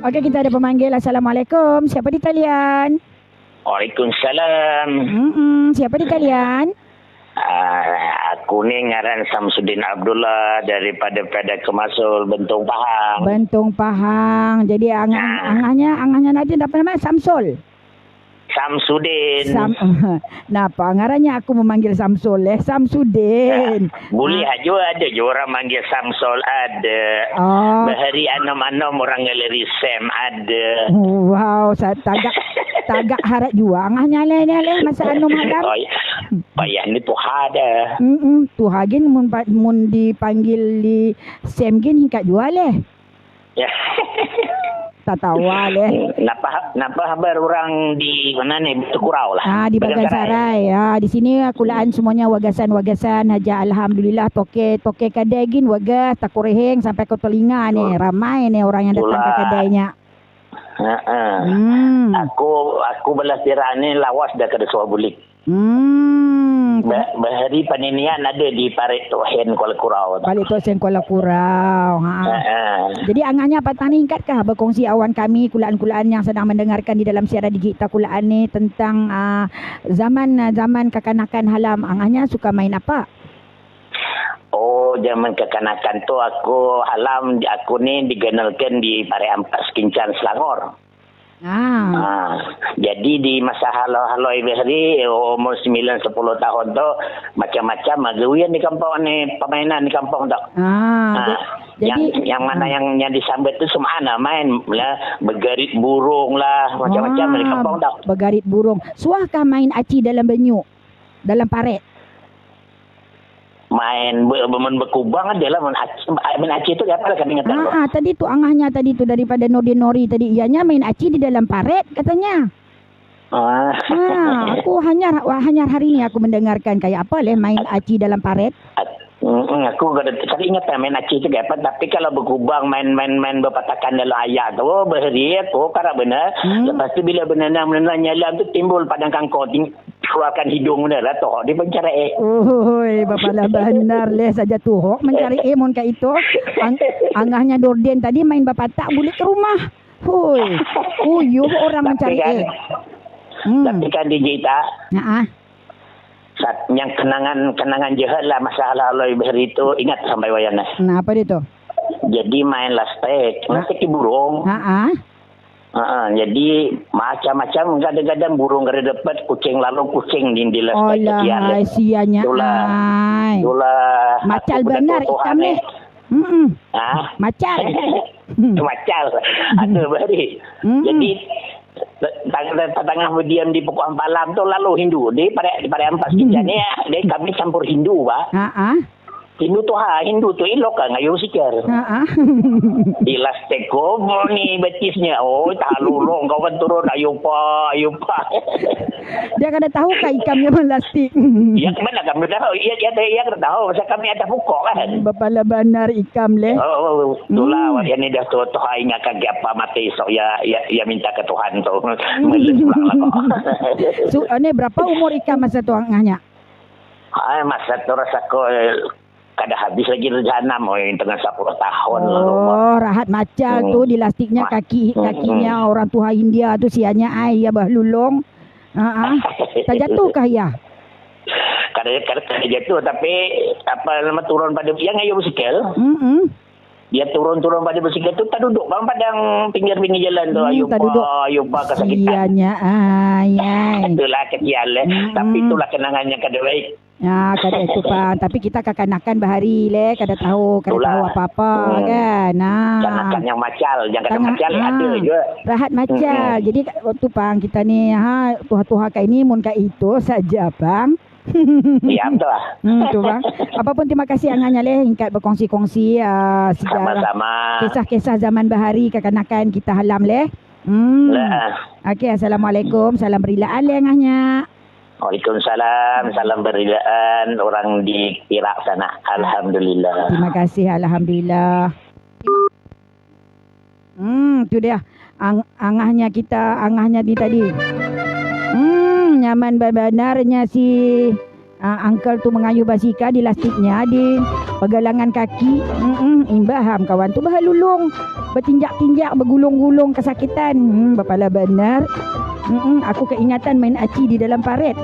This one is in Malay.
Okey, kita ada pemanggil. Assalamualaikum. Siapa di talian? Waalaikumsalam. Hmm, siapa di talian? Uh, aku ni ngaran Samsudin Abdullah daripada Pada Kemasul Bentong Pahang. Bentong Pahang. Jadi angan, Ah. angahnya angahnya nanti apa nama? Samsul. Samsudin. Sam Napa ngarannya aku memanggil Samsul eh? Samsudin. Boleh aja ada je orang manggil Samsul ada. Oh. Bahari anam-anam orang ngaleri Sam ada. Wow, saya tagak tagak harap juga angahnya le le le masa anu malam. Oh, payah ni tu ada. Hmm, tu hagin mun mun dipanggil di Sam gin hikat jual eh. Ya. Tak tahu leh. Napa napa habar orang di mana ni Kurau lah. Ah di Bagan Sarai. Ah di sini kulaan semuanya wagasan-wagasan aja alhamdulillah toke toke kedai gin wagas tak kureheng sampai ke telinga ni. Ramai ni orang yang datang ke Itulah. kedainya. Ha ah. Hmm. Aku aku belas tirak ni lawas dah kada suah bulik. Hmm. Bah- Bahari paninian ada di Parit Tuhen Kuala Kurau. tu sen Kuala Kurau. Ha, Ha. ha. Jadi angannya Pak Tani ingkatkah berkongsi awan kami kulaan-kulaan yang sedang mendengarkan di dalam siaran digital kulaan ni tentang uh, zaman uh, zaman kekanakan halam angannya suka main apa? Oh, zaman kekanakan tu aku halam aku ni digenalkan di Parit Ampas Kincan Selangor. Ah. Ha. Jadi di masa halau-halau Bahari umur 9 10 tahun tu macam-macam agawian di kampung ni permainan di kampung tu. Ah. Ha. j- yang Jadi yang mana yang yang disambut tu semua ana main lah bergarit burung lah macam-macam di kampung tu. Bergarit burung. Suahkah main aci dalam benyu? Dalam paret? Main ber, ber, berkubang adalah main aci, main aci tu apa lah kami ingat. Ah, ah, tadi tu angahnya tadi tu daripada Nordin Nori tadi ianya main aci di dalam paret katanya. Ah. Ha, aku hanya hanya hari ni aku mendengarkan kayak apa leh main aci dalam paret. Hmm, aku kada tak ingat tak main aci tu apa tapi kalau berkubang main-main main berpatakan dalam ayak tu oh, berhari aku kara benar Hmm. lepas tu bila benar-benar nyala tu timbul padang kangkau ting keluarkan hidung benar lah tu dia pencara eh Oi, bapa lah benar leh saja tu hok mencari emon ka itu. Ang, angahnya Dorden tadi main bapa tak boleh ke rumah. Hoi. Uyuh orang mencari kan, eh. Hmm. tapi kan DJ tak Nah, ah. saat yang kenangan kenangan jahat lah masalah aloi berhari itu ingat sampai wayana Nah, apa dia tu? jadi main lastek lastek di burung Ha ah. Ha, jadi macam-macam kadang-kadang burung kada dapat kucing lalu kucing di di Oh lah, sianya Itulah. ai. Itulah. Macal aku benar ikan ni. Hmm. Ha? Macal. Hmm. Macal. Ada bari. Jadi tengah berdiam di pokok ampalam tu lalu Hindu. Dia pada pada ampas kita ni dia kami campur Hindu ba. Ha ah. Hindu tu ha, Hindu tu elok kan ngayu sikar. Ha ah. Di lastek ko mo ni betisnya. Oh, tak lulung kau kan turun ayo pa, ayo pa. Dia kada tahu kah ikan memang plastik. Ya kemana kami tahu? Ia dia dia, dia kena tahu pasal kami ada pokok kan. Bapa lah benar ikam leh. Oh, itulah Hmm. hmm. yang ni dah tu Tuhan ingat kaki apa mati so ya ya, ya minta ke Tuhan tu. Pulang lah. So, ni berapa umur ikan masa tu angahnya? Ay, masa tu rasa ko eh, kada habis lagi rencana mau yang tengah 10 tahun lalu. Oh, rahat macal Hmm. tu di lastiknya Ma- kaki Hmm, kakinya orang tua India tu sianya ai ya bah lulung. Ha ah. Tak jatuh kah ya? Kada kada jatuh tapi apa nama turun pada yang ayo basikal. Hmm. Dia turun-turun pada basikal tu tak duduk bang padang pinggir-pinggir jalan tu. Hmm, ayo tak pa, duduk. ayo pa kesakitan. Sianya ai ai. Itulah kecil eh. Hmm. Tapi itulah kenangannya kada baik. Ya, kada itu pan. Tapi kita kekanakan bahari le, kada tahu, kada Itulah. tahu apa-apa Hmm. kan. Nah. Jangan yang macal, jangan kada macal ah. ada je. Rahat macal. Mm-mm. Jadi waktu pang kita ni ha tuha-tuha kau ini mun ka itu saja bang. Ya betul lah. Hmm, tu bang. Apapun terima kasih angahnya leh ingkat berkongsi-kongsi uh, sejarah Sama-sama. kisah-kisah zaman bahari kekanakan kita halam leh. Hmm. Lah. Okey, assalamualaikum. Salam berilaan leh angahnya. Waalaikumsalam, salam beridaan orang di Iraq sana. Alhamdulillah. Terima kasih alhamdulillah. Hmm, tu dia. Ang angahnya kita, angahnya ni tadi. Hmm, nyaman benarnya si Ah, uncle tu mengayuh basikal di lastiknya di pergelangan kaki. Mm imbaham kawan tu bahalulung. Bertinjak-tinjak bergulung-gulung kesakitan. Hmm, bapala benar. Mm aku keingatan main aci di dalam paret.